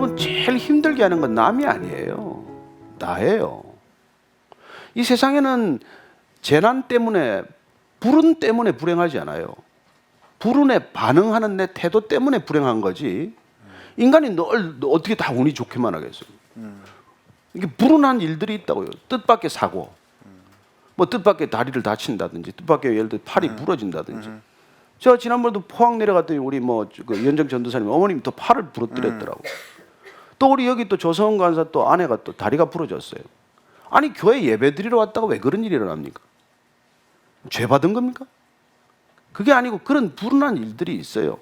여러분 제일 힘들게 하는 건 남이 아니에요. 나예요. 이 세상에는 재난 때문에 불운 때문에 불행하지 않아요. 불운에 반응하는 내 태도 때문에 불행한 거지. 인간이 늘 어떻게 다 운이 좋게만 하겠어요. 이게 불운한 일들이 있다고요. 뜻밖의 사고, 뭐 뜻밖의 다리를 다친다든지, 뜻밖의 예를 들어 팔이 부러진다든지. 저 지난번에도 포항 내려갔더니 우리 뭐 그 연정 전도사님 어머님이 또 팔을 부러뜨렸더라고. 또 우리 여기 또 조성원 간사 또 아내가 또 다리가 부러졌어요. 아니 교회 예배 드리러 왔다가 왜 그런 일이 일어납니까? 죄 받은 겁니까? 그게 아니고 그런 불운한 일들이 있어요.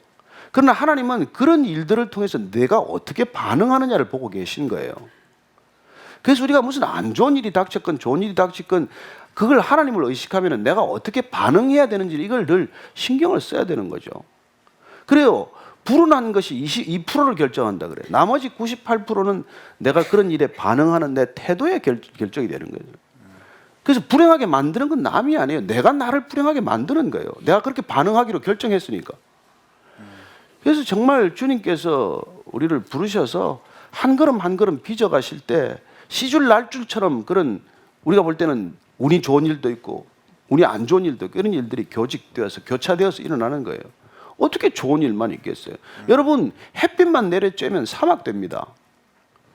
그러나 하나님은 그런 일들을 통해서 내가 어떻게 반응하느냐를 보고 계신 거예요. 그래서 우리가 무슨 안 좋은 일이 닥쳤건 좋은 일이 닥쳤건 그걸 하나님을 의식하면 내가 어떻게 반응해야 되는지 이걸 늘 신경을 써야 되는 거죠. 그래요. 불운한 것이 22%를 결정한다 그래. 나머지 98%는 내가 그런 일에 반응하는 내 태도에 결, 결정이 되는 거죠. 그래서 불행하게 만드는 건 남이 아니에요. 내가 나를 불행하게 만드는 거예요. 내가 그렇게 반응하기로 결정했으니까. 그래서 정말 주님께서 우리를 부르셔서 한 걸음 한 걸음 빚어가실 때 시줄 날줄처럼 그런 우리가 볼 때는 운이 좋은 일도 있고 운이 안 좋은 일도 있고 이런 일들이 교직되어서 교차되어서 일어나는 거예요. 어떻게 좋은 일만 있겠어요? 여러분 햇빛만 내려쬐면 사막 됩니다.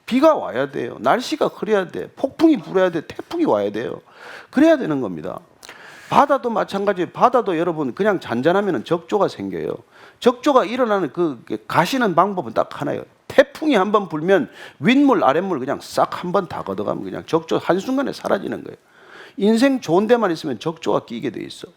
비가 와야 돼요. 날씨가 흐려야 돼. 폭풍이 불어야 돼. 태풍이 와야 돼요. 그래야 되는 겁니다. 바다도 마찬가지. 바다도 여러분 그냥 잔잔하면 적조가 생겨요. 적조가 일어나는 그 가시는 방법은 딱 하나예요. 태풍이 한 번 불면 윗물 아랫물 그냥 싹 한 번 다 걷어가면 그냥 적조 한 순간에 사라지는 거예요. 인생 좋은 데만 있으면 적조가 끼게 돼 있어.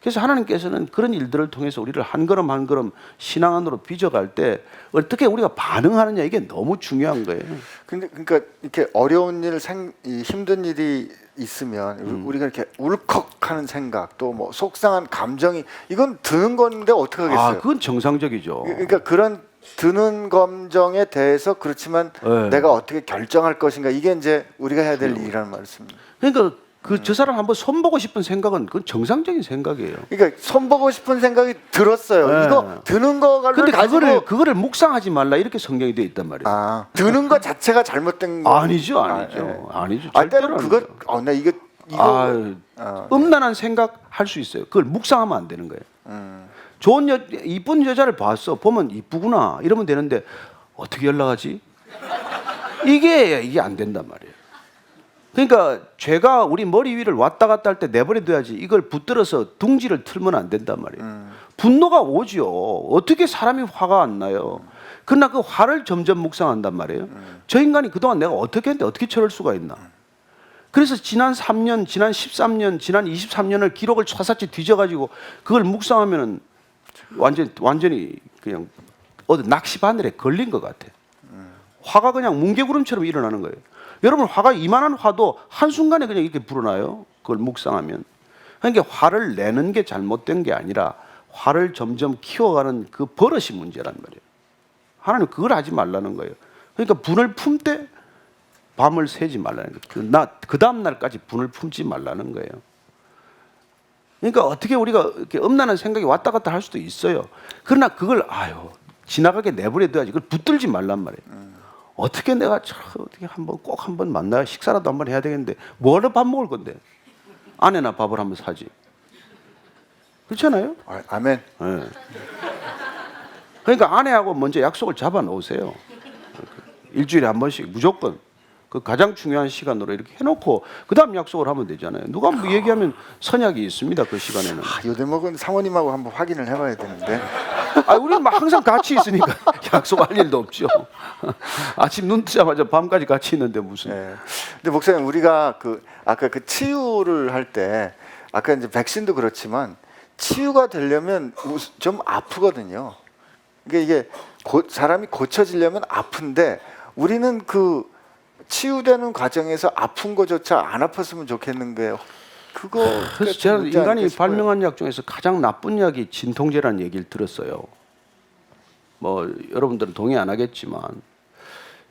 그래서 하나님께서는 그런 일들을 통해서 우리를 한 걸음 한 걸음 신앙 안으로 빚어갈 때 어떻게 우리가 반응하느냐 이게 너무 중요한 거예요. 근데 그러니까 이렇게 어려운 일, 생, 이 힘든 일이 있으면 음. 우리가 이렇게 울컥하는 생각 또 뭐 속상한 감정이 이건 드는 건데 어떻게 하겠어요? 아, 그건 정상적이죠. 그러니까 그런 드는 감정에 대해서 그렇지만 네. 내가 어떻게 결정할 것인가 이게 이제 우리가 해야 될 일이라는 말씀입니다. 그러니까 그 저 사람 한번 손보고 싶은 생각은 그건 정상적인 생각이에요. 그러니까 손보고 싶은 생각이 들었어요. 네. 이거 드는 거를 근데 그거를 그거를 묵상하지 말라 이렇게 성경이 돼 있단 말이에요. 아 드는 거 자체가 잘못된 거 아니죠, 아니죠, 아, 예. 아니죠. 아, 절대로 때로 아니죠. 그거 어나 이거 이거 아, 어, 음란한 생각 할 수 있어요. 그걸 묵상하면 안 되는 거예요. 음. 좋은 여 이쁜 여자를 봤어. 보면 이쁘구나. 이러면 되는데 어떻게 연락하지? 이게 이게 안 된단 말이에요. 그러니까 죄가 우리 머리 위를 왔다 갔다 할 때 내버려 둬야지 이걸 붙들어서 둥지를 틀면 안 된단 말이에요. 분노가 오지요. 어떻게 사람이 화가 안 나요? 그러나 그 화를 점점 묵상한단 말이에요. 저 인간이 그동안 내가 어떻게 했는데 어떻게 저럴 수가 있나? 그래서 지난 3년, 지난 13년, 지난 23년을 기록을 촤사치 뒤져가지고 그걸 묵상하면은 완전 완전히 그냥 어디 낚시 바늘에 걸린 것 같아. 화가 그냥 뭉게구름처럼 일어나는 거예요. 여러분 화가 이만한 화도 한 순간에 그냥 이렇게 불어나요. 그걸 묵상하면. 그러니까 화를 내는 게 잘못된 게 아니라 화를 점점 키워가는 그 버릇이 문제란 말이에요. 하나님 그걸 하지 말라는 거예요. 그러니까 분을 품되 밤을 새지 말라는 거예요. 그, 나, 그 다음 날까지 분을 품지 말라는 거예요. 그러니까 어떻게 우리가 이렇게 엄난한 생각이 왔다 갔다 할 수도 있어요. 그러나 그걸 아유 지나가게 내버려 둬야지. 그걸 붙들지 말란 말이에요. 어떻게 내가 저 어떻게 한번 꼭 한번 만나야 식사라도 한번 해야 되겠는데 뭐를 밥 먹을 건데 아내나 밥을 한번 사지. 그렇잖아요. 아, 아멘. 예. 그러니까 아내하고 먼저 약속을 잡아 놓으세요. 일주일에 한 번씩 무조건 그 가장 중요한 시간으로 이렇게 해놓고 그 다음 약속을 하면 되잖아요. 누가 뭐 얘기하면 선약이 있습니다. 그 시간에는. 아, 요 대목은 사모님하고 한번 확인을 해봐야 되는데. 아, 우리는 막 항상 같이 있으니까 약속할 일도 없죠. 아침 눈 뜨자마자 밤까지 같이 있는데 무슨. 예. 근데 목사님 우리가 그 아까 그 치유를 할 때 아까 이제 백신도 그렇지만 치유가 되려면 우- 좀 아프거든요. 그러니까 이게 고, 사람이 고쳐지려면 아픈데 우리는 그 치유되는 과정에서 아픈 거조차 안 아팠으면 좋겠는 게 그거 그래서 제가 묻지 인간이. 발명한 약 중에서 가장 나쁜 약이 진통제라는 얘기를 들었어요. 뭐 여러분들은 동의 안 하겠지만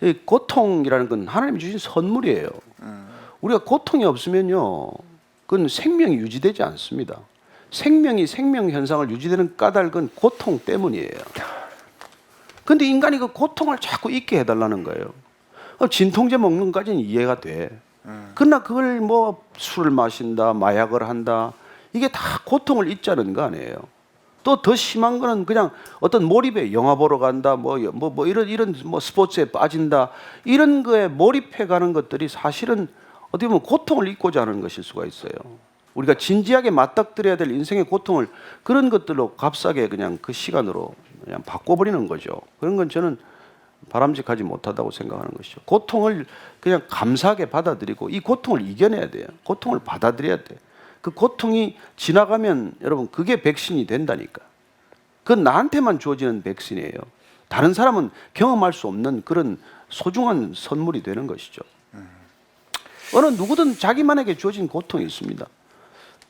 이 고통이라는 건 하나님이 주신 선물이에요. 우리가 고통이 없으면요, 그건 생명이 유지되지 않습니다. 생명이 생명 현상을 유지되는 까닭은 고통 때문이에요. 근데 인간이 그 고통을 자꾸 잊게 해달라는 거예요. 어, 진통제 먹는 까지는 이해가 돼. 그러나 그걸 뭐 술을 마신다, 마약을 한다, 이게 다 고통을 잊자는 거 아니에요. 또 더 심한 거는 그냥 어떤 몰입에 영화 보러 간다, 뭐, 뭐, 뭐 이런, 이런 뭐 스포츠에 빠진다, 이런 거에 몰입해 가는 것들이 사실은 어떻게 보면 고통을 잊고자 하는 것일 수가 있어요. 우리가 진지하게 맞닥뜨려야 될 인생의 고통을 그런 것들로 값싸게 그냥 그 시간으로 그냥 바꿔버리는 거죠. 그런 건 저는 바람직하지 못하다고 생각하는 것이죠. 고통을 그냥 감사하게 받아들이고 이 고통을 이겨내야 돼요. 고통을 받아들여야 돼. 그 고통이 지나가면 여러분 그게 백신이 된다니까. 그건 나한테만 주어지는 백신이에요. 다른 사람은 경험할 수 없는 그런 소중한 선물이 되는 것이죠. 어느 누구든 자기만에게 주어진 고통이 있습니다.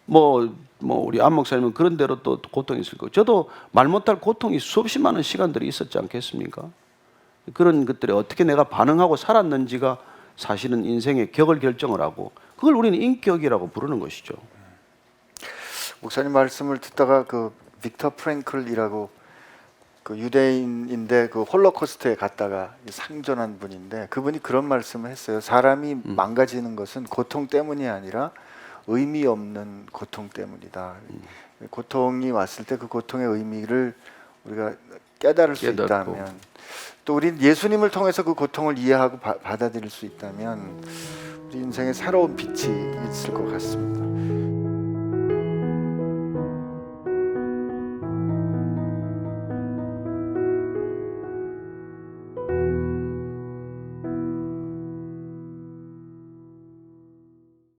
뭐, 뭐 우리 안 목사님은 그런 대로 또 고통이 있을 거고 저도 말 못할 고통이 수없이 많은 시간들이 있었지 않겠습니까? 그런 것들에 어떻게 내가 반응하고 살았는지가 사실은 인생의 격을 결정을 하고 그걸 우리는 인격이라고 부르는 것이죠. 목사님 말씀을 듣다가 그 빅터 프랭클이라고 그 유대인인데 그 홀로코스트에 갔다가 상전한 분인데 그분이 그런 말씀을 했어요. 사람이 망가지는 것은 고통 때문이 아니라 의미 없는 고통 때문이다. 고통이 왔을 때 그 고통의 의미를 우리가 깨달을 수 깨닫고. 있다면 또 우리 예수님을 통해서 그 고통을 이해하고 바- 받아들일 수 있다면 우리 인생에 새로운 빛이 있을 것 같습니다.